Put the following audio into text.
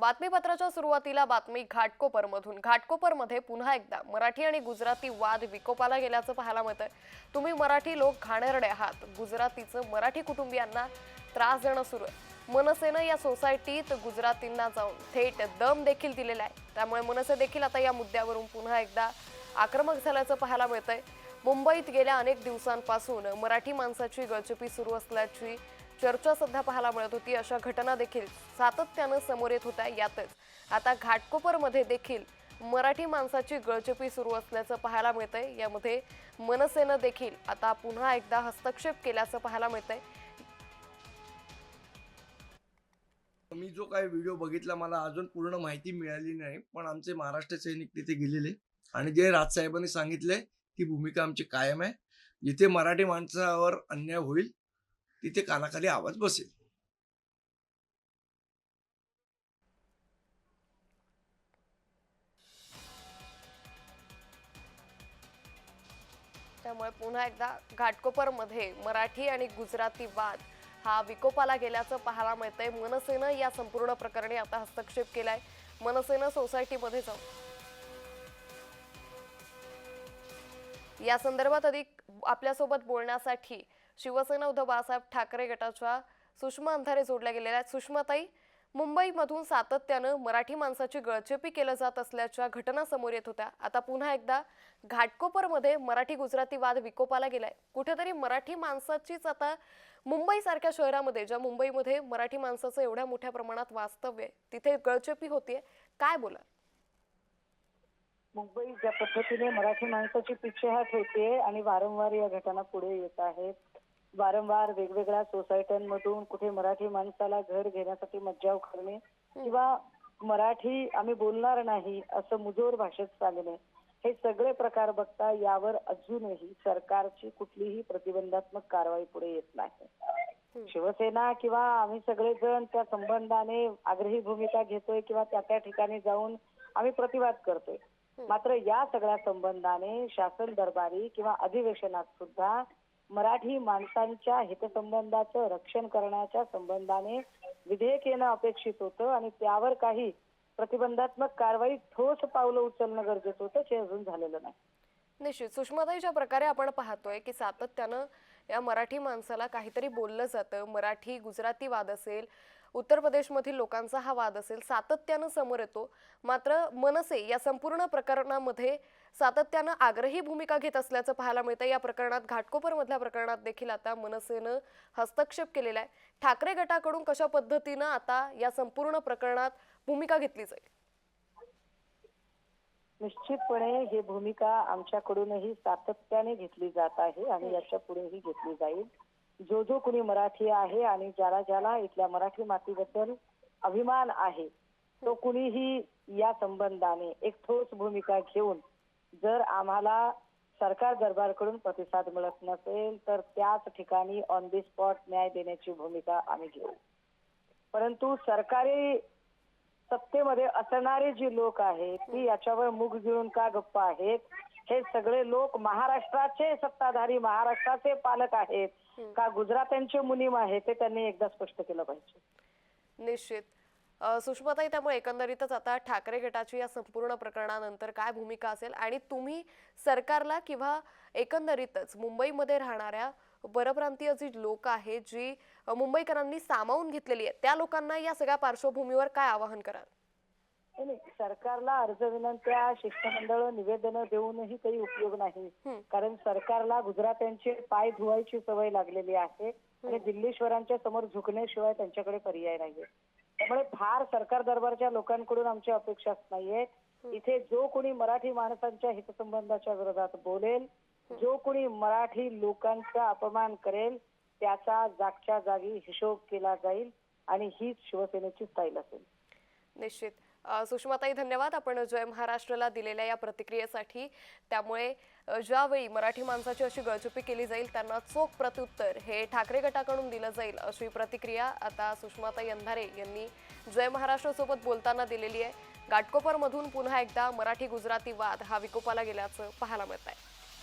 बातमीपत्राच्या सुरुवातीला बातमी घाटकोपरमधून. घाटकोपरमध्ये पुन्हा एकदा मराठी आणि गुजराती वाद विकोपाला गेल्याचं पाहायला मिळतंय. तुम्ही मराठी लोक घाणेरडे आहात. गुजरातीचं मराठी कुटुंबियांना त्रास देणं सुरू आहे. मनसेनं या सोसायटीत गुजरातींना जाऊन थेट दम देखील दिलेला आहे. त्यामुळे मनसे देखील आता या मुद्द्यावरून पुन्हा एकदा आक्रमक झाल्याचं पाहायला मिळतंय. मुंबईत गेल्या अनेक दिवसांपासून मराठी माणसाची गळचपी सुरू असल्याची चर्चा सध्या पाहायला मिळत होती. अशा घटना देखील सातत्यानं समोर येत होत्या. यातच आता घाटकोपरमध्ये देखील मराठी माणसाची गळचपी सुरू असल्याचं पाहायला मिळतंय. यामध्ये मनसेनं देखील आता पुन्हा एकदा हस्तक्षेप केल्याचं पाहायला मिळतंय. मी जो काही व्हिडिओ बघितला मला अजून पूर्ण माहिती मिळाली नाही. पण आमचे महाराष्ट्र सैनिक तिथे गेलेले. आणि जे राजसाहेबांनी सांगितले ती भूमिका आमची कायम आहे. जिथे मराठी माणसावर अन्याय होईल तिथे कानाखाली आवाज बसेल. त्यामुळे पुन्हा एकदा घाटकोपरमध्ये मराठी आणि गुजराती वाद हा विकोपाला गेल्याचं पाहायला मिळतंय. मनसेनं या संपूर्ण प्रकरणी आता हस्तक्षेप केलाय. मनसेनं सोसायटीमध्ये जाऊन. या संदर्भात अधिक आपल्यासोबत बोलण्यासाठी शिवसेना उद्धव बाळासाहेब ठाकरे गटाच्या सुषमा अंधारे जोडल्या गेलेल्या आहेत. सुषमाताई मुंबईमधून सातत्यानं मराठी माणसाची गळचेपी केलं जात असल्याच्या घटना समोर येत होत्या. आता पुन्हा एकदा घाटकोपरमध्ये मराठी गुजराती वाद विकोपाला गेलाय. कुठेतरी मराठी माणसाचीच आता मुंबईसारख्या शहरामध्ये ज्या मुंबईमध्ये मराठी माणसाचं एवढ्या मोठ्या प्रमाणात वास्तव्य आहे तिथे गळचेपी होतीये. काय बोला मुंबई ज्या पद्धतीने मराठी माणसाची पिछेहाट होते आणि वारंवार या घटना पुढे येत आहेत वारंवार वेगवेगळ्या सोसायट्यांमधून कुठे मराठी माणसाला घर घेण्यासाठी मज्जाव करणे किंवा मराठी आम्ही बोलणार नाही असं मुजोर भाषेत सांगणे हे सगळे प्रकार बघता यावर अजूनही सरकारची कुठलीही प्रतिबंधात्मक कारवाई पुढे येत नाही. शिवसेना किंवा आम्ही सगळेजण त्या संबंधाने आग्रही भूमिका घेतोय किंवा त्या त्या ठिकाणी जाऊन आम्ही प्रतिवाद करतोय. मात्र या सगळ्या संबंधाने शासन दरबारी किंवा अधिवेशनात सुद्धा मराठी माणसांच्या हितसंबंधाचं रक्षण करण्याच्या संबंधाने विधेयक येणं अपेक्षित होतं आणि त्यावर काही प्रतिबंधात्मक कारवाई ठोस पावलं उचलणं गरजेचं होतं जे अजून झालेलं नाही. निश्चित. सुषमाताई ज्या प्रकारे आपण पाहतोय की सातत्यानं या मराठी माणसाला काहीतरी बोललं जातं. मराठी गुजराती वाद असेल उत्तर प्रदेशमधील लोकांचा हा वाद असेल सातत्यानं समोर येतो. मात्र मनसे या संपूर्ण प्रकरणामध्ये सातत्यानं आग्रही भूमिका घेत असल्याचं पाहायला मिळतं या प्रकरणात घाटकोपरमधल्या प्रकरणात देखील आता मनसेनं हस्तक्षेप केलेला आहे. ठाकरे गटाकडून कशा पद्धतीनं आता या संपूर्ण प्रकरणात भूमिका घेतली जाईल? निश्चितपणे ही भूमिका आमच्याकडूनही सातत्याने घेतली जात आहे आणि याच्या पुढेही घेतली जाईल. जो जो कुणी मराठी आहे आणि ज्याला ज्याला इथल्या मराठी मातीबद्दल अभिमान आहे तो कुणीही या संबंधाने एक ठोस भूमिका घेऊन जर आम्हाला सरकार दरबारकडून प्रतिसाद मिळत नसेल तर त्याच ठिकाणी ऑन दी स्पॉट न्याय देण्याची भूमिका आम्ही घेऊ. परंतु सरकारी सत्तेमध्ये असणारे जी लोक आहेत ती याच्यावर मुख गिळून का गप्प आहेत? हे सगळे लोक महाराष्ट्राचे सत्ताधारी महाराष्ट्राचे पालक आहेत. का गुजरात्यांचे मुनीम आहेत ते त्यांनी एकदा स्पष्ट केलं पाहिजे. निश्चित. सुषमाताई त्यामुळे एकंदरीतच आता ठाकरे गटाची या संपूर्ण प्रकरणानंतर काय भूमिका असेल आणि तुम्ही सरकारला किंवा एकंदरीतच मुंबईमध्ये राहणाऱ्या परप्रांतीय जी लोक आहेत जी मुंबईकरांनी सामावून घेतलेली आहेत त्या लोकांना या सगळ्या पार्श्वभूमीवर काय आवाहन कराल? नाही, सरकारला अर्ज विनंत्या शिष्टमंडळ निवेदन देऊनही काही उपयोग नाही. कारण सरकारला गुजरात्यांचे पाय धुवायची सवय लागलेली आहे आणि दिल्लीश्वरांच्या समोर झुकण्याशिवाय त्यांच्याकडे पर्याय नाहीये. त्यामुळे फार सरकार दरबारच्या लोकांकडून आमची अपेक्षाच नाहीये. इथे जो कोणी मराठी माणसांच्या हितसंबंधाच्या विरोधात बोलेल जो कोणी मराठी लोकांचा अपमान करेल त्याचा जागच्या जागी हिशोब केला जाईल आणि हीच शिवसेनेची स्टाईल असेल. निश्चित. सुषमाताई धन्यवाद. आपण जय महाराष्ट्राला दिलेल्या या प्रतिक्रियेसाठी. त्यामुळे ज्यावेळी मराठी माणसाची अशी गळचुपी केली जाईल त्यांना चोख प्रत्युत्तर हे ठाकरे गटाकडून दिलं जाईल अशी प्रतिक्रिया आता सुषमाताई अंधारे यांनी जय महाराष्ट्रासोबत बोलताना दिलेली आहे. घाटकोपरमधून पुन्हा एकदा मराठी गुजराती वाद हा विकोपाला गेल्याचं पाहायला मिळत आहे